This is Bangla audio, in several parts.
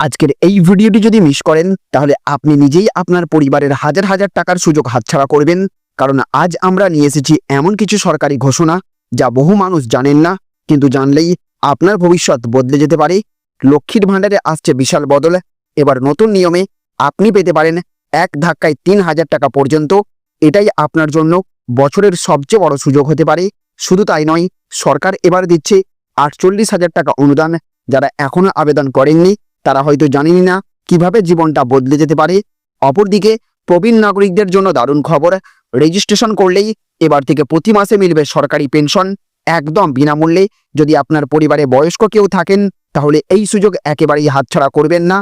আজকের এই ভিডিওটি যদি মিস করেন, তাহলে আপনি নিজেই আপনার পরিবারের হাজার হাজার টাকার সুযোগ হাতছাড়া করবেন। কারণ আজ আমরা নিয়ে এসেছি এমন কিছু সরকারি ঘোষণা, যা বহু মানুষ জানেন না, কিন্তু জানলেই আপনার ভবিষ্যৎ বদলে যেতে পারে। লক্ষ্মীর ভাণ্ডারে আসছে বিশাল বদল। এবার নতুন নিয়মে আপনি পেতে পারেন এক ধাক্কায় তিন হাজার টাকা পর্যন্ত। এটাই আপনার জন্য বছরের সবচেয়ে বড় সুযোগ হতে পারে। শুধু তাই নয়, সরকার এবার দিচ্ছে আটচল্লিশ হাজার টাকা অনুদান, যারা এখনও আবেদন করেননি। তারা হয়তো জানেনই না কীভাবে জীবনটা বদলে যেতে পারে। অপরদিকে প্রবীণ নাগরিকদের জন্য দারুণ খবর রেজিস্ট্রেশন করলেই এবার থেকে প্রতি মাসে মিলবে সরকারি পেনশন, একদম বিনামূল্যে। যদি আপনার পরিবারে বয়স্ক কেউ থাকেন, তাহলে এই সুযোগ একেবারেই হাতছাড়া করবেন না।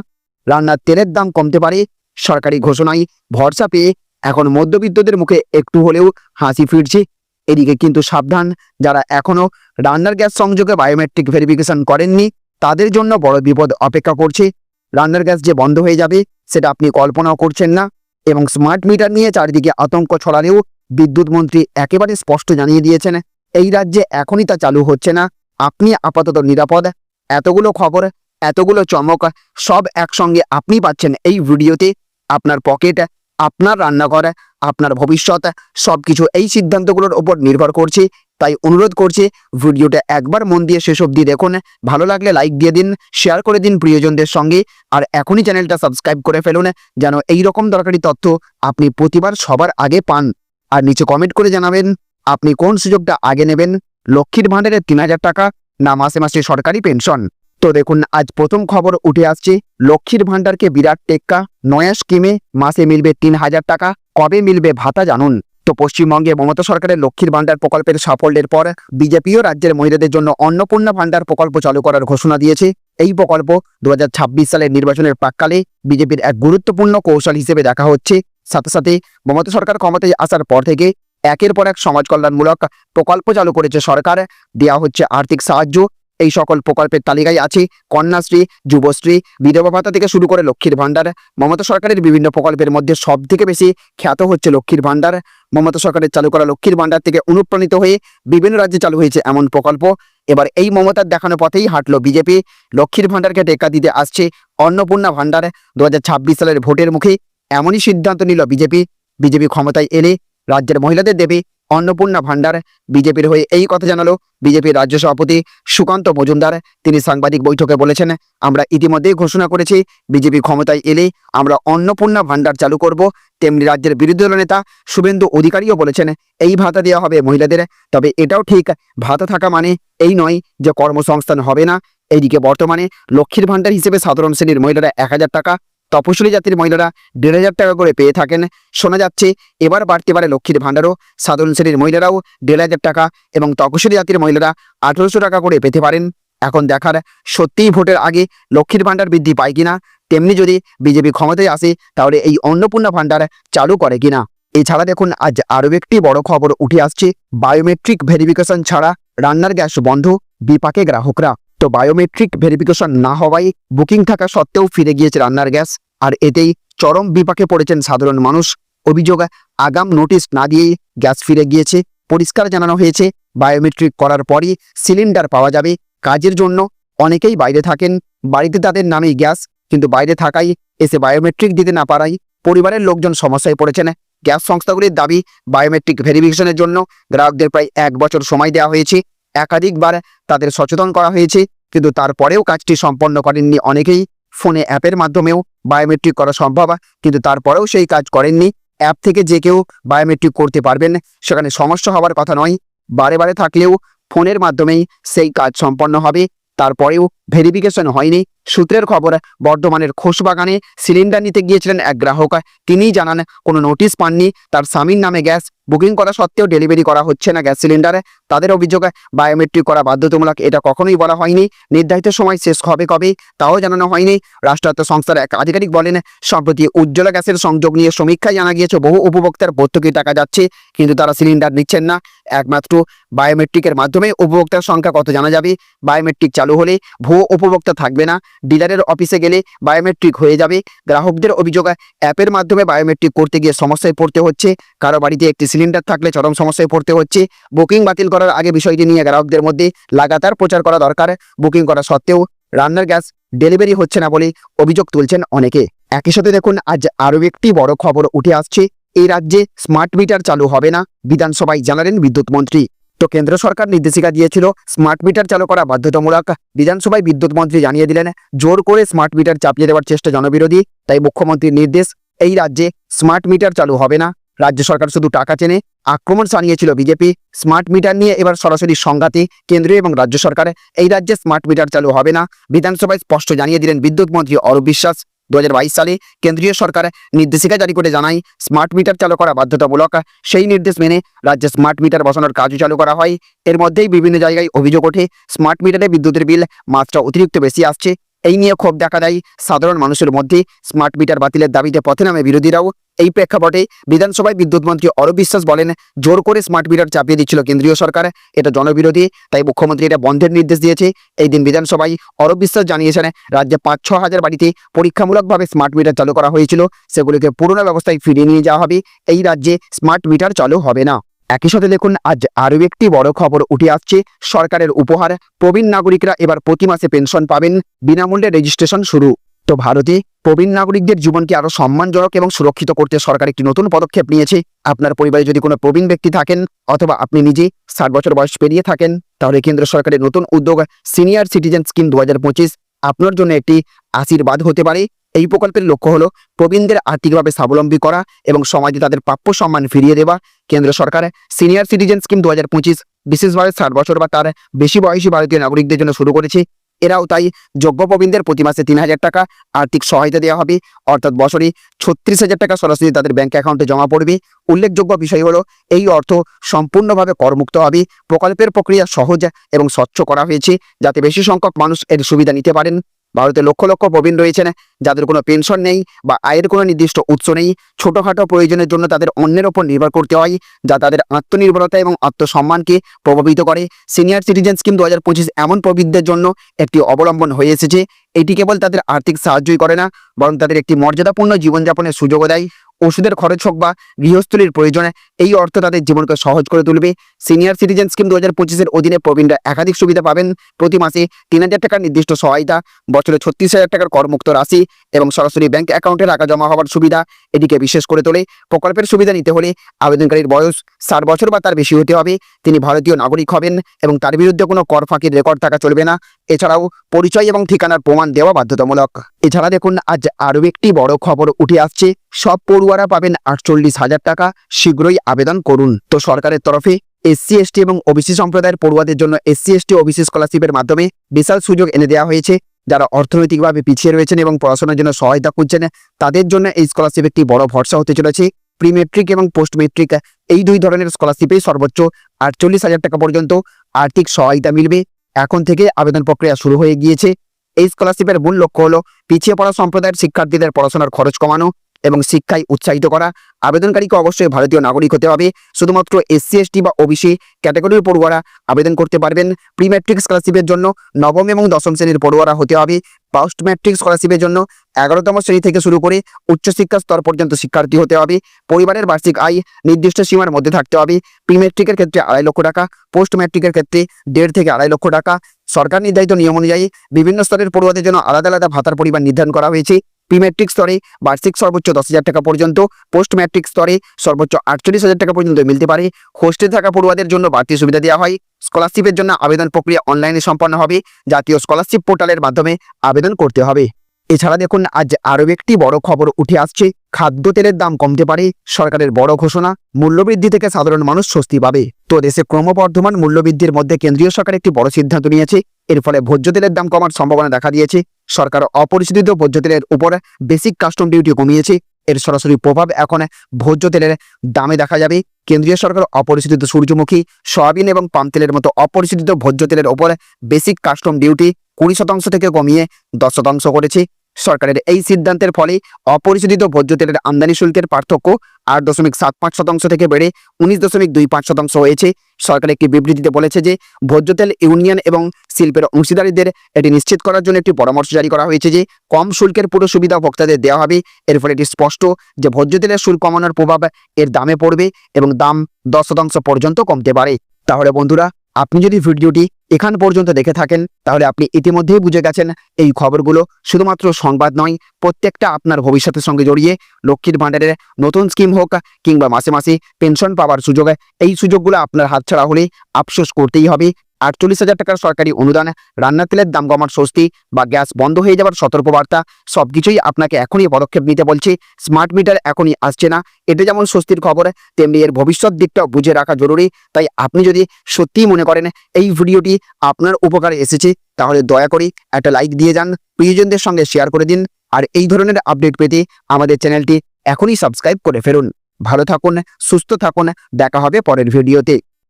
রান্নার তেলের দাম কমতে পারে, সরকারি ঘোষণায় ভরসা পেয়ে এখন মধ্যবিত্তদের মুখে একটু হলেও হাসি ফিরছে। এদিকে কিন্তু সাবধান, যারা এখনও রান্নার গ্যাস সংযোগে বায়োমেট্রিক ভেরিফিকেশন করেননি তাদের জন্য বড় বিপদ অপেক্ষা করছে। রান্নার গ্যাস যে বন্ধ হয়ে যাবে, সেটা আপনি কল্পনাও করছেন না এবং স্মার্ট মিটার নিয়ে চারিদিকে আতঙ্ক ছড়ালেও বিদ্যুৎ মন্ত্রী একেবারে স্পষ্ট জানিয়ে দিয়েছেন, এই রাজ্যে এখনই তা চালু হচ্ছে না। আপনি আপাতত নিরাপদ। এতগুলো খবর, এতগুলো চমক, সব একসঙ্গে আপনি পাচ্ছেন এই ভিডিওতে। আপনার পকেট, আপনার রান্নাঘর, আপনার ভবিষ্যৎ, সবকিছু এই সিদ্ধান্তগুলোর উপর নির্ভর করছে। তাই অনুরোধ করছি ভিডিওটা একবার মন দিয়ে শেষ অবধি দেখুন। ভালো লাগলে লাইক দিয়ে দিন শেয়ার করে দিন প্রিয়জনদের সঙ্গে, আর এখনই চ্যানেলটা সাবস্ক্রাইব করে ফেলুন যেন এই রকম দরকারি তথ্য আপনি প্রতিবার সবার আগে পান। আর নিচে কমেন্ট করে জানাবেন, আপনি কোন সুযোগটা আগে নেবেন? লক্ষ্মীর ভাণ্ডারের তিন হাজার টাকা না মাসে মাসে সরকারি পেনশন তো দেখুন, আজ প্রথম খবর উঠে আসছে, লক্ষ্মীর ভাণ্ডারকে বিরাট টেক্কা, নয়া স্কিমে মাসে মিলবে তিন হাজার টাকা, কবে মিলবে ভাতা জানুন? তো পশ্চিমবঙ্গে মমতা সরকারের লক্ষ্মীর ভাণ্ডার প্রকল্পের সাফল্যের পর বিজেপিও রাজ্যের মহিলাদের জন্য অন্নপূর্ণা ভাণ্ডার প্রকল্প চালু করার ঘোষণা দিয়েছে। এই প্রকল্প দু হাজার ছাব্বিশ সালের নির্বাচনের প্রাককালে বিজেপির এক গুরুত্বপূর্ণ কৌশল হিসেবে দেখা হচ্ছে। সাথে সাথে মমতা সরকার ক্ষমতায় আসার পর থেকে একের পর এক সমাজ কল্যাণমূলক প্রকল্প চালু করেছে সরকার। দেওয়া হচ্ছে আর্থিক সাহায্য এই সকল প্রকল্পের তালিকায় আছে। কন্যাশ্রী, যুবশ্রী, বিধবা ভাতা থেকে শুরু করে লক্ষ্মীর ভাণ্ডার। মমতা সরকারের বিভিন্ন প্রকল্পের মধ্যে সব থেকে বেশি খ্যাত হচ্ছে লক্ষ্মীর ভাণ্ডার। মমতা সরকারের চালু করা লক্ষ্মীর ভাণ্ডার থেকে অনুপ্রাণিত হয়ে বিভিন্ন রাজ্যে চালু হয়েছে এমন প্রকল্প। এবার এই মমতার দেখানো পথেই হাঁটলো বিজেপি। লক্ষ্মীর ভাণ্ডারকে টেক্কা দিতে আসছে অন্নপূর্ণা ভাণ্ডার। দু হাজার ছাব্বিশ সালের ভোটের মুখে এমনই সিদ্ধান্ত নিল বিজেপি। বিজেপি ক্ষমতায় এলে রাজ্যের মহিলাদের দেবে অন্নপূর্ণা ভাণ্ডার বিজেপির হয়ে এই কথা জানালো বিজেপির রাজ্য সভাপতি সুকান্ত মজুমদার। তিনি সাংবাদিক বৈঠকে বলেছেন, আমরা ইতিমধ্যেই ঘোষণা করেছি, বিজেপি ক্ষমতায় এলে আমরা অন্নপূর্ণা ভাণ্ডার চালু করব। তেমনি রাজ্যের বিরোধী দল নেতা শুভেন্দু অধিকারীও বলেছেন, এই ভাতা দেওয়া হবে মহিলাদের। তবে এটাও ঠিক, ভাতা থাকা মানে এই নয় যে কর্মসংস্থান হবে না। এইদিকে বর্তমানে লক্ষ্মীর ভাণ্ডার হিসেবে সাধারণ শ্রেণির মহিলারা এক হাজার টাকা তপশিলি জাতির মহিলারা দেড় হাজার টাকা করে পেয়ে থাকেন। শোনা যাচ্ছে, এবার বাড়তে পারে লক্ষ্মীর ভাণ্ডারও। সাধারণ শ্রেণির মহিলারাও দেড় হাজার টাকা এবং তপশিলি জাতির মহিলারা আঠেরোশো টাকা করে পেতে পারেন। এখন দেখার সত্যিই ভোটের আগে লক্ষ্মীর ভাণ্ডার বৃদ্ধি পায় কিনা, তেমনি যদি বিজেপি ক্ষমতায় আসে, তাহলে এই অন্নপূর্ণা ভাণ্ডার চালু করে কিনা? এছাড়া দেখুন, আজ আরও একটি বড় খবর উঠে আসছে। বায়োমেট্রিক ভেরিফিকেশন ছাড়া রান্নার গ্যাস বন্ধ, বিপাকে গ্রাহকরা। তো বায়োমেট্রিক ভেরিফিকেশন না হওয়ায় বুকিং থাকা সত্ত্বেও ফিরে গিয়েছে রান্নার গ্যাস। আর এতেই চরম বিপাকে পড়েছেন সাধারণ মানুষ। অভিযোগ, আগাম নোটিশ না দিয়েই গ্যাস ফিরে গিয়েছে। পরিষ্কার জানানো হয়েছে বায়োমেট্রিক করার পরই সিলিন্ডার পাওয়া যাবে। কাজের জন্য অনেকেই বাইরে থাকেন। বাড়িতে তাদের নামেই গ্যাস, কিন্তু বাইরে থাকাই এসে বায়োমেট্রিক দিতে না পারাই পরিবারের লোকজন সমস্যায় পড়েছেন। গ্যাস সংস্থাগুলির দাবি বায়োমেট্রিক ভেরিফিকেশনের জন্য গ্রাহকদের প্রায় এক বছর সময় দেওয়া হয়েছে। একাধিকবার তাদের সচেতন করা হয়েছে, কিন্তু তারপরেও কাজটি সম্পন্ন করেননি অনেকেই। ফোনে অ্যাপের মাধ্যমেও বায়োমেট্রিক করা সম্ভব, কিন্তু তারপরেও সেই কাজ করেননি। অ্যাপ থেকে যে কেউ বায়োমেট্রিক করতে পারবেন, সেখানে সমস্যা হওয়ার কথা নয়। বারে বারে থাকলেও ফোনের মাধ্যমেই সেই কাজ সম্পন্ন হবে। তারপরেও ভেরিফিকেশন হয়নি। সূত্রের খবর বর্ধমানের খোসবাগানে সিলিন্ডার নিতে গিয়েছিলেন এক গ্রাহক। তিনিই জানান, কোনো নোটিশ পাননি। তার স্বামীর নামে গ্যাস বুকিং করা সত্ত্বেও ডেলিভারি করা হচ্ছে না গ্যাস সিলিন্ডারে। তাদের অভিযোগ বায়োমেট্রিক করা বাধ্যতামূলক এটা কখনোই বলা হয়নি। নির্ধারিত সময় শেষ হবে কবে, তাও জানানো হয়নি। রাষ্ট্রায়ত্ত সংস্থার এক আধিকারিক বলেন, সম্প্রতি উজ্জ্বলা গ্যাসের সংযোগ নিয়ে সমীক্ষায় জানা গিয়েছে, বহু উপভোক্তার ভর্তুকি টাকা যাচ্ছে, কিন্তু তারা সিলিন্ডার নিচ্ছেন না। একমাত্র বায়োমেট্রিকের মাধ্যমে উপভোক্তার সংখ্যা কত জানা যাবে? বায়োমেট্রিক চালু হলে ভুয়ো উপভোক্তা থাকবে না। ডিলারের অফিসে গেলে বায়োমেট্রিক হয়ে যাবে। গ্রাহকদের অভিযোগ, অ্যাপের মাধ্যমে বায়োমেট্রিক করতে গিয়ে সমস্যায় পড়তে হচ্ছে। কারও বাড়িতে একটি সিলিন্ডার থাকলে চরম সমস্যায় পড়তে হচ্ছে। বুকিং বাতিল করার আগে বিষয়টি নিয়ে গ্রাহকদের মধ্যে লাগাতার প্রচার করা দরকার। বুকিং করা সত্ত্বেও রান্নার গ্যাস ডেলিভারি হচ্ছে না বলে অভিযোগ তুলছেন অনেকে। একই সাথে দেখুন, আজ আরও একটি বড় খবর উঠে আসছে। এই রাজ্যে স্মার্ট মিটার চালু হবে না, বিধানসভায় জানালেন বিদ্যুৎ মন্ত্রী। তো কেন্দ্র সরকার নির্দেশিকা দিয়েছিল স্মার্ট মিটার চালু করা বাধ্যতামূলক। বিধানসভায় বিদ্যুৎ মন্ত্রী জানিয়ে দিলেন, জোর করে স্মার্ট মিটার চাপিয়ে দেওয়ার চেষ্টা জনবিরোধী, তাই মুখ্যমন্ত্রীর নির্দেশ, এই রাজ্যে স্মার্ট মিটার চালু হবে না। রাজ্য সরকার শুধু টাকা চেনে আক্রমণ সানিয়েছিল বিজেপি। স্মার্ট মিটার নিয়ে এবার সরাসরি সংঘাতে কেন্দ্রীয় এবং রাজ্য সরকার, এই রাজ্যে স্মার্ট মিটার চালু হবে না। বিধানসভায় স্পষ্ট জানিয়ে দিলেন বিদ্যুৎ মন্ত্রী অরূপ বিশ্বাস। দু হাজার বাইশ সালে কেন্দ্রীয় সরকার নির্দেশিকা জারি করে জানায় স্মার্ট মিটার চালু করা বাধ্যতামূলক। সেই নির্দেশ মেনে রাজ্যে স্মার্ট মিটার বসানোর কাজও চালু করা হয়। এর মধ্যেই বিভিন্ন জায়গায় অভিযোগ ওঠে স্মার্ট মিটারে বিদ্যুতের বিল মাত্রা অতিরিক্ত বেশি আসছে। এই নিয়ে ক্ষোভ দেখা দেয় সাধারণ মানুষের মধ্যে। স্মার্ট মিটার বাতিলের দাবিতে পথে নামে বিরোধীরাও এই প্রেক্ষাপটে বিধানসভায় বিদ্যুৎ মন্ত্রী অরূপ বিশ্বাস বলেন, জোর করে স্মার্ট মিটার চাপিয়ে দিচ্ছিল কেন্দ্রীয় সরকার। এটা জনবিরোধী, তাই মুখ্যমন্ত্রী এটা বন্ধের নির্দেশ দিয়েছে। এই দিন বিধানসভায় অরূপ বিশ্বাস জানিয়েছেন, রাজ্যে পাঁচ ছ হাজার বাড়িতে পরীক্ষামূলকভাবে স্মার্ট মিটার চালু করা হয়েছিল। সেগুলিকে পুরনো ব্যবস্থায় ফিরিয়ে নিয়ে যাওয়া হবে। এই রাজ্যে স্মার্ট মিটার চালু হবে না। একই সাথে দেখুন, আজ আরও একটি বড় খবর উঠে আসছে। সরকারের উপহার, প্রবীণ নাগরিকরা এবার প্রতি মাসে পেনশন পাবেন। বিনামূল্যে রেজিস্ট্রেশন শুরু। তো ভারতে, প্রবীণ নাগরিকদের জীবনকে আরও সম্মানজনক এবং সুরক্ষিত করতে সরকার একটি নতুন পদক্ষেপ নিয়েছে। আপনার পরিবারে যদি কোনো প্রবীণ ব্যক্তি থাকেন অথবা আপনি নিজে ষাট বছর বয়স পেরিয়ে থাকেন, তাহলে কেন্দ্র সরকারের নতুন উদ্যোগ সিনিয়র সিটিজেন স্কিম দু হাজার পঁচিশ আপনার জন্য একটি আশীর্বাদ হতে পারে। এই প্রকল্পের লক্ষ্য হলো প্রবীণদের আর্থিকভাবে স্বাবলম্বী করা এবং সমাজে তাদের প্রাপ্য সম্মান ফিরিয়ে দেওয়া। কেন্দ্র সরকার সিনিয়র সিটিজেন স্কিম দু হাজার পঁচিশ বিশেষভাবে ষাট বছর বা তার বেশি বয়সী ভারতীয় নাগরিকদের জন্য শুরু করেছে। এরাও তাই যোগ্য প্রবীণদের প্রতি মাসে তিন হাজার টাকা আর্থিক সহায়তা দেওয়া হবে। অর্থাৎ বছরে ছত্রিশ হাজার টাকা সরাসরি তাদের ব্যাংক অ্যাকাউন্টে জমা পড়বে। উল্লেখযোগ্য বিষয় হলো, এই অর্থ সম্পূর্ণভাবে করমুক্ত হবে। প্রকল্পের প্রক্রিয়া সহজ এবং স্বচ্ছ করা হয়েছে, যাতে বেশি সংখ্যক মানুষ এর সুবিধা নিতে পারেন। ভারতে লক্ষ লক্ষ প্রবীণ রয়েছেন, যাদের কোনো পেনশন নেই বা আয়ের কোনো নির্দিষ্ট উৎস নেই। ছোটোখাটো প্রয়োজনের জন্য তাদের অন্যের ওপর নির্ভর করতে হয়, যা তাদের আত্মনির্ভরতা এবং আত্মসম্মানকে প্রভাবিত করে। সিনিয়র সিটিজেন স্কিম দু হাজার পঁচিশ এমন প্রবীণদের জন্য একটি অবলম্বন হয়ে এসেছে। এটি কেবল তাদের আর্থিক সাহায্যই করে না, বরং তাদের একটি মর্যাদাপূর্ণ জীবনযাপনের সুযোগও দেয়। ওষুধের খরচ হোক বা গৃহস্থলীর প্রয়োজনে, এই অর্থ তাদের জীবনকে সহজ করে তুলবে। সিনিয়র সিটিজেন স্কিম দু হাজার পঁচিশের অধীনে প্রবীণরা একাধিক সুবিধা পাবেন। প্রতি মাসে তিন হাজার টাকার নির্দিষ্ট সহায়তা, বছরে ছত্রিশ হাজার টাকার করমুক্ত রাশি এবং সরাসরি ব্যাংক অ্যাকাউন্টে টাকা জমা হওয়ার সুবিধা এটিকে বিশেষ করে তোলে। প্রকল্পের সুবিধা নিতে হলে আবেদনকারীর বয়স ষাট বছর বা তার বেশি হতে হবে। তিনি ভারতীয় নাগরিক হবেন এবং তার বিরুদ্ধে কোনো কর ফাঁকির রেকর্ড থাকা চলবে না। এছাড়াও পরিচয় এবং ঠিকানার প্রমাণ দেওয়া বাধ্যতামূলক। এছাড়া দেখুন, আজ আরও একটি বড় খবর উঠে আসছে। সব পড়ুয়ারা পাবেন আটচল্লিশ হাজার টাকা। শীঘ্রই আবেদন করুন। তো সরকারের তরফে এসসি, এসটি এবং ওবিসি সম্প্রদায়ের পড়ুয়াদের জন্য এসসি, এসটি, ওবিসি স্কলারশিপের মাধ্যমে বিশাল সুযোগ এনে দেওয়া হয়েছে। যারা অর্থনৈতিকভাবে পিছিয়ে রয়েছেন এবং পড়াশোনার জন্য সহায়তা করছেন তাদের জন্য এই স্কলারশিপ একটি বড় ভরসা হতে চলেছে। প্রি মেট্রিক এবং পোস্ট মেট্রিক এই দুই ধরনের স্কলারশিপে সর্বোচ্চ আটচল্লিশ হাজার টাকা পর্যন্ত আর্থিক সহায়তা মিলবে। এখন থেকে আবেদন প্রক্রিয়া শুরু হয়ে গিয়েছে। এই স্কলারশিপের মূল লক্ষ্য হলো পিছিয়ে পড়া সম্প্রদায়ের শিক্ষার্থীদের পড়াশোনার খরচ কমানো এবং শিক্ষায় উৎসাহিত করা। আবেদনকারীকে অবশ্যই ভারতীয় নাগরিক হতে হবে। শুধুমাত্র এসসি এসটি বা ওবিসি ক্যাটাগরির পড়ুয়ারা আবেদন করতে পারবেন। প্রি ম্যাট্রিক স্কলারশিপের জন্য নবম এবং দশম শ্রেণির পড়ুয়ারা হতে হবে। পোস্ট ম্যাট্রিক স্কলারশিপের জন্য এগারোতম শ্রেণি থেকে শুরু করে উচ্চশিক্ষা স্তর পর্যন্ত শিক্ষার্থী হতে হবে। পরিবারের বার্ষিক আয় নির্দিষ্ট সীমার মধ্যে থাকতে হবে। প্রি ম্যাট্রিকের ক্ষেত্রে আড়াই লক্ষ টাকা পোস্ট ম্যাট্রিকের ক্ষেত্রে দেড় থেকে আড়াই লক্ষ টাকা। সরকার নির্ধারিত নিয়ম অনুযায়ী বিভিন্ন স্তরের পড়ুয়াদের জন্য আলাদা আলাদা ভাতার পরিমাণ নির্ধারণ করা হয়েছে। প্রি ম্যাট্রিক স্তরে বার্ষিক সর্বোচ্চ দশ হাজার টাকা পর্যন্ত পোস্ট ম্যাট্রিক স্তরে সর্বোচ্চ আটচল্লিশ হাজার টাকা পর্যন্ত মিলতে পারে। হোস্টেল থাকা পড়ুয়াদের জন্য বাড়তি সুবিধা দেওয়া হয়। স্কলারশিপের জন্য আবেদন প্রক্রিয়া অনলাইনে সম্পন্ন হবে। জাতীয় স্কলারশিপ পোর্টালের মাধ্যমে আবেদন করতে হবে। এছাড়া দেখুন, আজ আরও একটি বড় খবর উঠে আসছে। খাদ্য তেলের দাম কমতে পারে, সরকারের বড় ঘোষণা, মূল্যবৃদ্ধি থেকে সাধারণ মানুষ স্বস্তি পাবে। তো দেশে ক্রমবর্ধমান মূল্যবৃদ্ধির মধ্যে কেন্দ্রীয় সরকার একটি বড় সিদ্ধান্ত নিয়েছে। এর ফলে ভোজ্য তেলের দাম কমার সম্ভাবনা দেখা দিয়েছে। সরকার অপরিশোধিত ভোজ্য তেলের উপর বেসিক কাস্টম ডিউটি কমিয়েছে। এর সরাসরি প্রভাব এখন ভোজ্য তেলের দামে দেখা যাবে। কেন্দ্রীয় সরকার অপরিশোধিত সূর্যমুখী, সয়াবিন এবং পাম তেলের মতো অপরিশোধিত ভোজ্য তেলের ওপর বেসিক কাস্টম ডিউটি কুড়ি শতাংশ থেকে কমিয়ে দশ শতাংশ করেছে। সরকারের এই সিদ্ধান্তের ফলে অপরিশোধিত ভোজ্য তেলের আমদানি শুল্কের পার্থক্য আট দশমিক সাত পাঁচ শতাংশ থেকে বেড়ে উনিশ দশমিক দুই পাঁচ শতাংশ হয়েছে। সরকার একটি বিবৃতিতে বলেছে যে, ভোজ্য তেল ইউনিয়ন এবং শিল্পের অংশীদারীদের এটি নিশ্চিত করার জন্য একটি পরামর্শ জারি করা হয়েছে যে, কম শুল্কের পুরো সুবিধা ভোক্তাদের দেওয়া হবে। এর ফলে এটি স্পষ্ট যে, ভোজ্য তেলের শুল্ক কমানোর প্রভাব এর দামে পড়বে এবং দাম দশ শতাংশ পর্যন্ত কমতে পারে। তাহলে বন্ধুরা, আপনি যদি ভিডিওটি এখান পর্যন্ত দেখে থাকেন, তাহলে আপনি ইতিমধ্যেই বুঝে গেছেন এই খবরগুলো। শুধুমাত্র সংবাদ নয়, প্রত্যেকটা আপনার ভবিষ্যতের সঙ্গে জড়িয়ে লক্ষ্মীর ভাণ্ডারের নতুন স্কিম হোক কিংবা মাসে মাসে পেনশন পাওয়ার সুযোগ, এই সুযোগগুলো আপনার হাতছাড়া হলে আফসোস করতেই হবে। আটচল্লিশ হাজার টাকার সরকারি অনুদান রান্নার তেলের দাম কমার স্বস্তি বা গ্যাস বন্ধ হয়ে যাওয়ার সতর্কবার্তা, সবকিছুই আপনাকে এখনই পদক্ষেপ নিতে বলছি। স্মার্ট মিটার এখনই আসছে না। এটা যেমন স্বস্তির খবর, তেমনি এর ভবিষ্যৎ দিকটাও বুঝে রাখা জরুরি। তাই আপনি যদি সত্যিই মনে করেন এই ভিডিওটি আপনার উপকারে এসেছে, তাহলে দয়া করে একটা লাইক দিয়ে যান, প্রিয়জনদের সঙ্গে শেয়ার করে দিন, আর এই ধরনের আপডেট পেতে আমাদের চ্যানেলটি এখনই সাবস্ক্রাইব করে ফেলুন। ভালো থাকুন, সুস্থ থাকুন, দেখা হবে পরের ভিডিওতে।